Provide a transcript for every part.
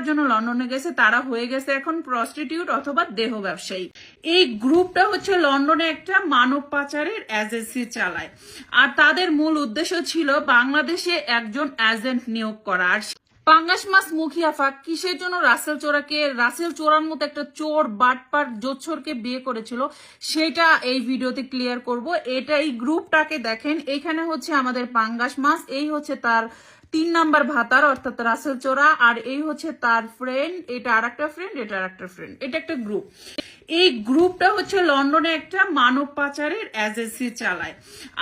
করার জন্য লন্ডনে গেছে, তারা হয়ে গেছে এখন প্রস্টিটিউট অথবা দেহ ব্যবসায়ী। এই গ্রুপটা হচ্ছে লন্ডনে একটা মানব পাচারের এজেন্সি চালায়। আর তাদের মূল উদ্দেশ্য ছিল বাংলাদেশে একজন এজেন্ট নিয়োগ করা। আর পাঙ্গাস মাস মুখিয়াফা, কিসের জন্য রাসেল চোরাকে রাসেল চোরার মতো একটা চোর বাটপার জোচ্ছরকে বিয়ে করেছিল, সেটা এই ভিডিওতে ক্লিয়ার করব। এটা এই গ্রুপটাকে দেখেন, এখানে হচ্ছে আমাদের পাঙ্গাস মাস, এই হচ্ছে তার তিন নাম্বার ভাতার, অর্থাৎ রাসেল চোরা, আর এই হচ্ছে তার ফ্রেন্ড এটা আর একটা ফ্রেন্ড এটা আর একটা ফ্রেন্ড এটা একটা গ্রুপ এই গ্রুপটা হচ্ছে লন্ডনে একটা মানব পাচারের এজেন্সি চালায়।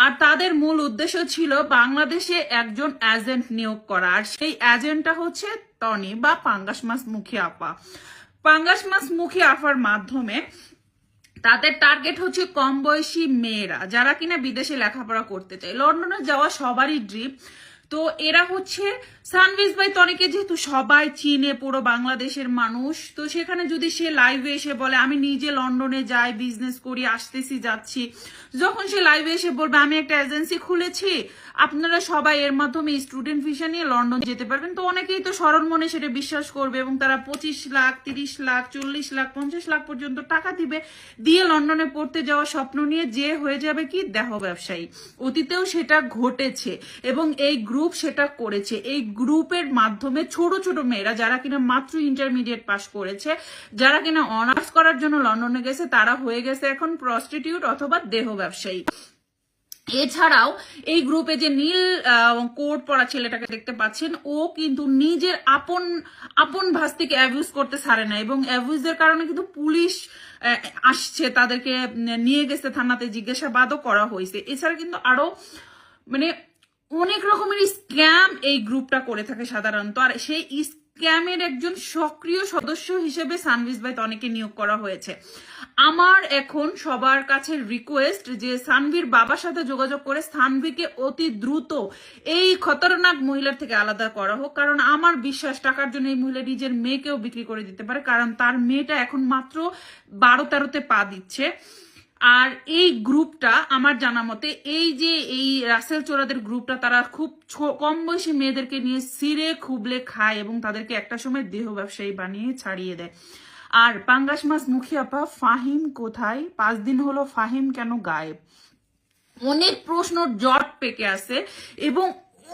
আর তাদের মূল উদ্দেশ্য ছিল বাংলাদেশে একজন এজেন্ট নিয়োগ করা, আর সেই এজেন্টটা হচ্ছে টনি বা পাঙ্গাস মাস মুখী আপা। পাঙ্গাস মাস মুখী আপার মাধ্যমে তাদের টার্গেট হচ্ছে কম বয়সী মেয়েরা, যারা কিনা বিদেশে লেখাপড়া করতে চায়। লন্ডনে যাওয়া সবারই ড্রিপ তো এরা হচ্ছে সানভিজ বাই তনিকে যেহেতু সবাই চিনে, পুরো বাংলাদেশের মানুষ, তো সেখানে যদি সে লাইভে এসে বলে, আমি নিজে লন্ডনে যাই বিজনেস করি, আসতেছি, যাচ্ছি। যখন সে লাইভে এসে বলবে, আমি একটা এজেন্সি খুলেছি, আপনারা সবাই এর মাধ্যমে স্টুডেন্ট ভিসা নিয়ে লন্ডন যেতে পারবেন। তো অনেকেই তো সরল মনে সেটা বিশ্বাস করবে এবং তারা পঁচিশ লাখ, তিরিশ লাখ, চল্লিশ লাখ, পঞ্চাশ লাখ পর্যন্ত টাকা দিবে, দিয়ে লন্ডনে পড়তে যাওয়া স্বপ্ন নিয়ে যে হয়ে যাবে কি? দেহ ব্যবসায়ী। অতীতেও সেটা ঘটেছে এবং এই গ্রুপ সেটা করেছে। এই গ্রুপের মাধ্যমে ছোট ছোট মেয়েরা, যারা কিনা মাত্র ইন্টারমিডিয়েট পাস করেছে, যারা কিনা অনার্স করার জন্য লন্ডনে গেছে, তারা হয়ে গেছে এখন প্রস্টিটিউট অথবা দেহ ব্যবসায়ী। এছাড়াও এই গ্রুপে যে নীল কোট পরা ছেলেটাকে দেখতে পাচ্ছেন, ও কিন্তু নিজের আপন আপন ভাস্তিকে অ্যাবিউজ করতে ছাড়ে না এবং অ্যাবিউজের কারণে কিন্তু পুলিশ আসছে, তাদেরকে নিয়ে গেছে থানাতে, জিজ্ঞাসাবাদও করা হয়েছে। এছাড়া কিন্তু আরও মানে অনেক রকমের স্ক্যাম এই গ্রুপটা করে থাকে সাধারণত। আর সেই স্ক্যামের একজন সক্রিয় সদস্য হিসেবে সানভিজ ভাই অনেকে নিয়োগ করা হয়েছে। আমার এখন সবার কাছে রিকোয়েস্ট যে সানভির বাবার সাথে যোগাযোগ করে সানভিকে অতি দ্রুত এই খতরনাক মহিলার থেকে আলাদা করা হোক। কারণ আমার বিশ্বাস, টাকার জন্য এই মহিলা নিজের মেয়েকেও বিক্রি করে দিতে পারে। কারণ তার মেয়েটা এখন মাত্র বারো তেরোতে পা দিচ্ছে। আর এই গ্রুপটা আমার জানা মতে, এই যে এই রাসেল চোরাদের গ্রুপটা, তারা খুব কম বয়সী মেয়েদেরকে নিয়ে সিরে খুবলে খায় এবং তাদেরকে একটা সময় দেহ ব্যবসায়ী বানিয়ে ছাড়িয়ে দেয়। আর পাঙ্গাস মাস মুখিয়াপা, ফাহিম কোথায়? পাঁচ দিন হলো ফাহিম কেন গায়েব? অনেক প্রশ্ন জট পেকে আছে এবং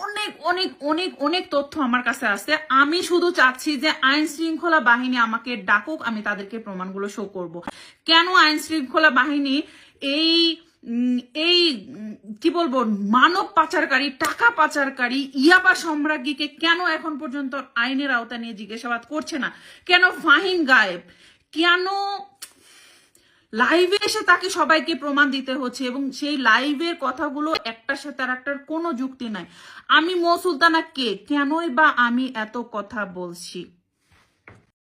অনেক অনেক অনেক অনেক তথ্য আমার কাছে আছে। আমি শুধু চাচ্ছি যে আইন শৃঙ্খলা বাহিনী আমাকে ডাকুক, আমি তাদেরকে প্রমাণগুলো শো করব। কেন আইন শৃঙ্খলা বাহিনী এই এই কি বলব, মানব পাচারকারী, টাকা পাচারকারী, ইয়াবা সম্রাজ্ঞীকে কেন এখন পর্যন্ত আইনের আওতা নিয়ে জিজ্ঞাসাবাদ করছে না? কেন ফাহিম গায়েব? কেন লাইভে এসে তাকে সবাইকে প্রমাণ দিতে হচ্ছে এবং সেই লাইভের কথাগুলো একটার সাথে আর একটার কোনো যুক্তি নাই। আমি মো সুলতানা কে? কেনই বা আমি এত কথা বলছি?